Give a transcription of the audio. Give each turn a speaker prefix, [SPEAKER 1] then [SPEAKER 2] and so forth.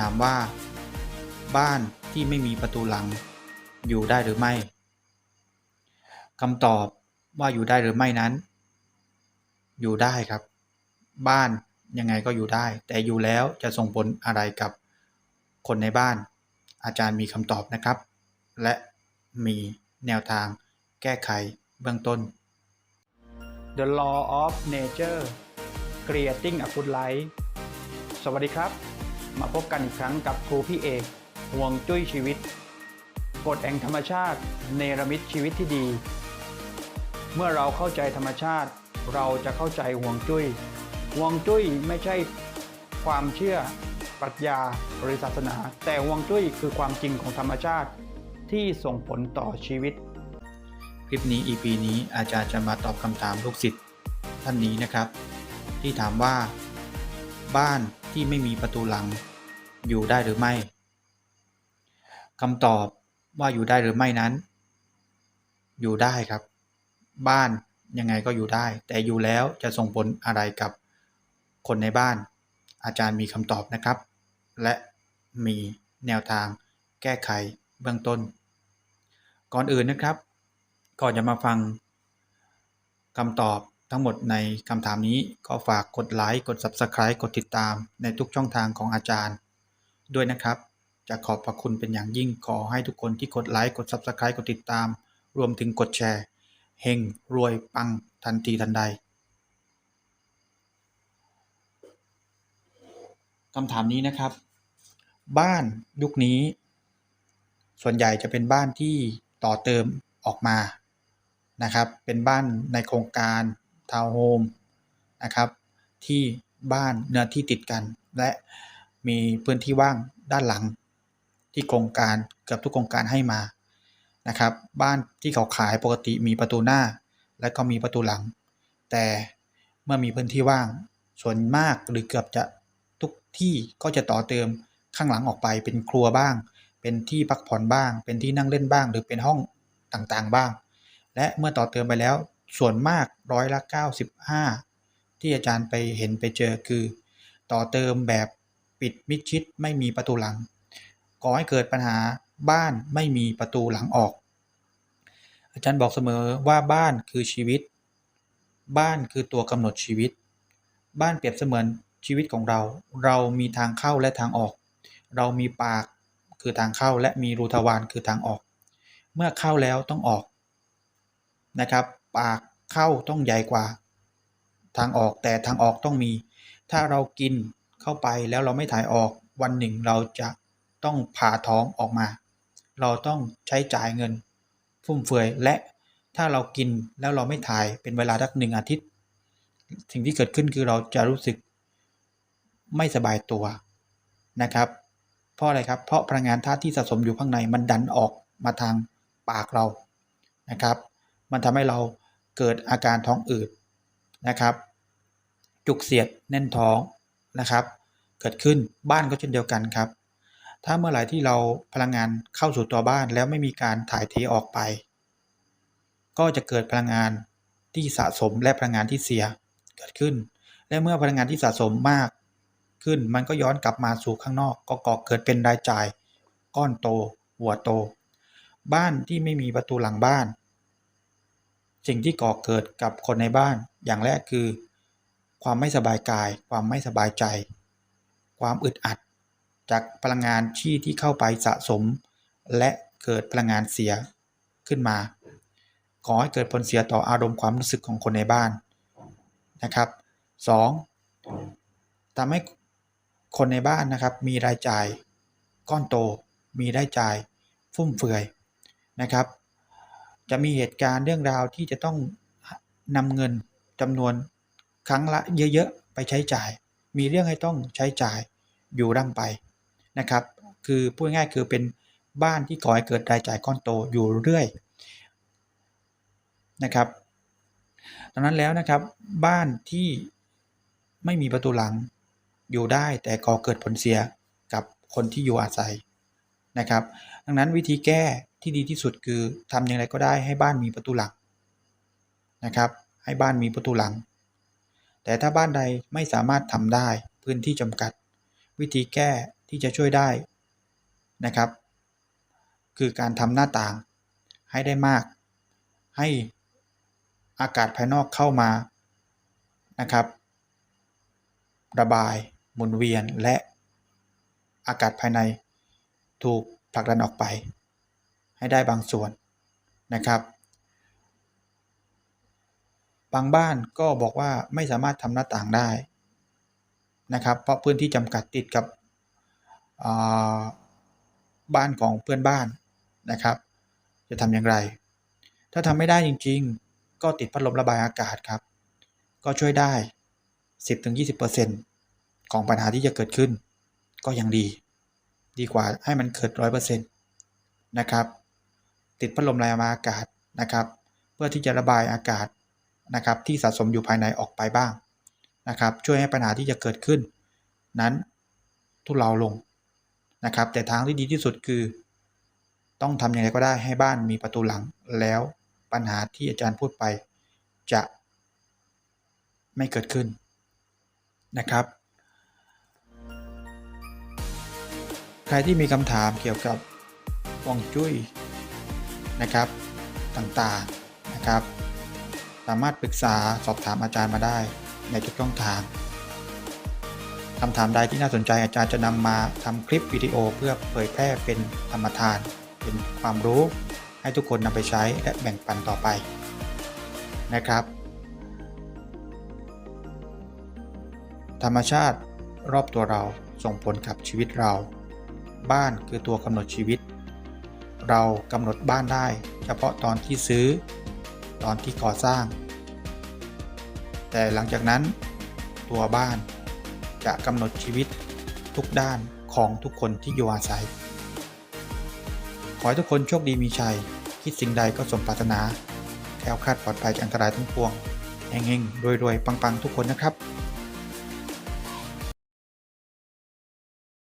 [SPEAKER 1] ถามว่า บ้านที่ไม่มีประตูหลัง อยู่ได้หรือไม่คำตอบว่าอยู่ได้หรือไม่นั้น อยู่ได้ครับ บ้านยังไงก็อยู่ได้ แต่อยู่แล้วจะส่งผลอะไรกับคนในบ้าน อาจารย์มีคำตอบนะครับ และมีแนวทางแก้ไขเบื้องต้น
[SPEAKER 2] The Law of Nature Creating a Good Life สวัสดีครับ มาพบกันอีกครั้งกับครูพี่เอกห่วงจุ้ยชีวิตกฎแห่งธรรมชาติเนรมิตชีวิตที่ดี เมื่อเราเข้าใจธรรมชาติ เราจะเข้าใจห่วงจุ้ยห่วงจุ้ยไม่ใช่ความเชื่อปรัชญาหรือศาสนา แต่ห่วงจุ้ยคือความจริงของธรรมชาติที่ส่งผลต่อชีวิต
[SPEAKER 1] คลิปนี้ EP นี้อาจารย์จะมาตอบคำถามลูกศิษย์ท่านนี้นะครับ ที่ถามว่า บ้าน ที่ไม่มีประตูหลัง อยู่ได้หรือไม่คำตอบว่าอยู่ได้หรือไม่นั้น อยู่ได้ครับ บ้านยังไงก็อยู่ได้ แต่อยู่แล้วจะส่งผลอะไรกับคนในบ้าน อาจารย์มีคำตอบนะครับ และมีแนวทางแก้ไขเบื้องต้น ก่อนอื่นนะครับ ก่อนจะมาฟังคำตอบ ทั้งหมดในคำถามนี้ก็ฝากกดไลค์กด Subscribe กดติดตามในทุกช่องทางของอาจารย์ ด้วยนะครับ จะขอบพระคุณเป็นอย่างยิ่งขอให้ทุกคนที่กดไลค์กด Subscribe กดติดตาม รวมถึงกดแชร์เฮงรวยปังทันทีทันใดคำถามนี้นะครับ บ้านยุคนี้ ส่วนใหญ่จะเป็นบ้านที่ต่อเติมออกมานะครับ เป็นบ้านในโครงการ ทาวน์โฮมนะครับที่บ้านเนื้อที่ติดกัน และมีพื้นที่ว่างด้านหลัง ที่โครงการเกือบทุกโครงการให้มานะครับ บ้านที่เขาขายปกติมีประตูหน้า และก็มีประตูหลัง แต่เมื่อมีพื้นที่ว่าง ส่วนมากหรือเกือบจะทุกที่ก็จะต่อเติมข้างหลังออกไปเป็นครัวบ้าง เป็นที่พักผ่อนบ้าง เป็นที่นั่งเล่นบ้าง หรือเป็นห้องต่างๆบ้าง และเมื่อต่อเติมไปแล้ว ส่วนมากร้อยละ 95 ที่อาจารย์ไปเห็นไปเจอคือ ต่อเติมแบบปิดมิดชิดไม่มีประตูหลังก่อให้เกิดปัญหาบ้านไม่มีประตูหลังออก อาจารย์บอกเสมอว่าบ้านคือชีวิต บ้านคือตัวกำหนดชีวิต บ้านเปรียบเสมือนชีวิตของเรา เรามีทางเข้าและทางออก เรามีปากคือทางเข้าและมีรูทวารคือทางออก เมื่อเข้าแล้วต้องออกนะครับ ปากเข้าต้องใหญ่กว่า ทางออกแต่ทางออกต้องมี ถ้าเรากินเข้าไปแล้วเราไม่ถ่ายออกวันหนึ่งเราจะต้องผ่าท้องออกมา เราต้องใช้จ่ายเงิน ฟุ่มเฟือยและถ้าเรากินแล้วเราไม่ถ่ายเป็นเวลาสักหนึ่งอาทิตย์ สิ่งที่เกิดขึ้นคือเราจะรู้สึกไม่สบายตัวนะครับ เพราะอะไรครับ เพราะพลังงานธาตุที่สะสมอยู่ข้างในมันดันออกมาทางปากเรานะครับ มันทำให้เรา เกิดอาการท้องอืดนะครับ จุกเสียดแน่นท้องนะครับ เกิดขึ้นบ้านก็เช่นเดียวกันครับ ถ้าเมื่อไหร่ที่เราพลังงานเข้าสู่ตัวบ้านแล้วไม่มีการถ่ายเทออกไป ก็จะเกิดพลังงานที่สะสมและพลังงานที่เสียเกิดขึ้น และเมื่อพลังงานที่สะสมมากขึ้นมันก็ย้อนกลับมาสู่ข้างนอก ก็ก่อเกิดเป็นรายจ่าย ก้อนโต หัวโต บ้านที่ไม่มีประตูหลังบ้าน สิ่งที่ก่อเกิดกับคนในบ้าน อย่างแรกคือ ความไม่สบายกาย ความไม่สบายใจ ความอึดอัด จากพลังงานที่ที่เข้าไปสะสม และเกิดพลังงานเสียขึ้นมาก่อให้เกิดผลเสียต่ออารมณ์ความรู้สึกของคนในบ้านนะครับ 2. ทำให้คนในบ้านนะครับมีรายจ่าย ก้อนโต มีรายจ่าย ฟุ่มเฟือยนะครับ จะมีเหตุการณ์เรื่องราวที่จะต้องนำเงินจำนวนครั้งละเยอะๆ ไปใช้จ่าย มีเรื่องให้ต้องใช้จ่ายอยู่ร่ำไปนะครับ คือพูดง่ายๆคือเป็นบ้านที่ก่อให้เกิดรายจ่ายก้อนโตอยู่เรื่อยนะครับดังนั้นแล้วนะครับบ้านที่ไม่มีประตูหลังอยู่ได้แต่ก่อเกิดผลเสียกับคนที่อยู่อาศัย นะครับ ดังนั้นวิธีแก้ที่ดีที่สุดคือทำอย่างไรก็ได้ให้บ้านมีประตูหลังนะครับ ให้บ้านมีประตูหลัง แต่ถ้าบ้านใดไม่สามารถทำได้พื้นที่จำกัด วิธีแก้ที่จะช่วยได้นะครับ คือการทำหน้าต่างให้ได้มาก ให้อากาศภายนอกเข้ามานะครับ ระบายหมุนเวียนและอากาศภายใน ถูกผลักดันออกไป ให้ได้บางส่วนนะครับ บางบ้านก็บอกว่าไม่สามารถทำหน้าต่างได้นะครับ เพราะพื้นที่จำกัดติดกับบ้านของเพื่อนบ้านนะครับ จะทำอย่างไร ถ้าทำไม่ได้จริง ๆ ก็ติดพัดลมระบายอากาศครับ ก็ช่วยได้ 10-20%ของปัญหาที่จะเกิดขึ้น ก็ยังดี ดีกว่าให้มันเกิด100%นต์นะครับ ติดพัดลมระบายอากาศนะครับ เพื่อที่จะระบายอากาศนะครับ ที่สะสมอยู่ภายในออกไปบ้างนะครับ ช่วยให้ปัญหาที่จะเกิดขึ้น นั้นทุเลาลงนะครับ แต่ทางที่ดีที่สุดคือ ต้องทำอย่างไรก็ได้ให้บ้านมีประตูหลังแล้วปัญหาที่อาจารย์พูดไปจะไม่เกิดขึ้นนะครับ ใครที่มีคำถามเกี่ยวกับฮวงจุ้ยนะครับต่างๆนะครับ สามารถปรึกษาสอบถามอาจารย์มาได้ในทุกช่องทางคำถามใดที่น่าสนใจอาจารย์จะนำมาทำคลิปวิดีโอเพื่อเผยแพร่เป็นธรรมทาน เป็นความรู้ให้ทุกคนนำไปใช้และแบ่งปันต่อไปนะครับ ธรรมชาติรอบตัวเราส่งผลกับชีวิตเรา บ้านคือตัวกำหนดชีวิต เรากำหนดบ้านได้เฉพาะตอนที่ซื้อ ตอนที่ก่อสร้าง แต่หลังจากนั้น ตัวบ้านจะกำหนดชีวิตทุกด้านของทุกคนที่อยู่อาศัย ขอให้ทุกคนโชคดีมีชัย คิดสิ่งใดก็สมปรารถนาแคล้วคลาดปลอดภัยจากอันตรายทั้งปวงเฮงๆรวยๆ ปัง ๆ ทุกคนนะครับ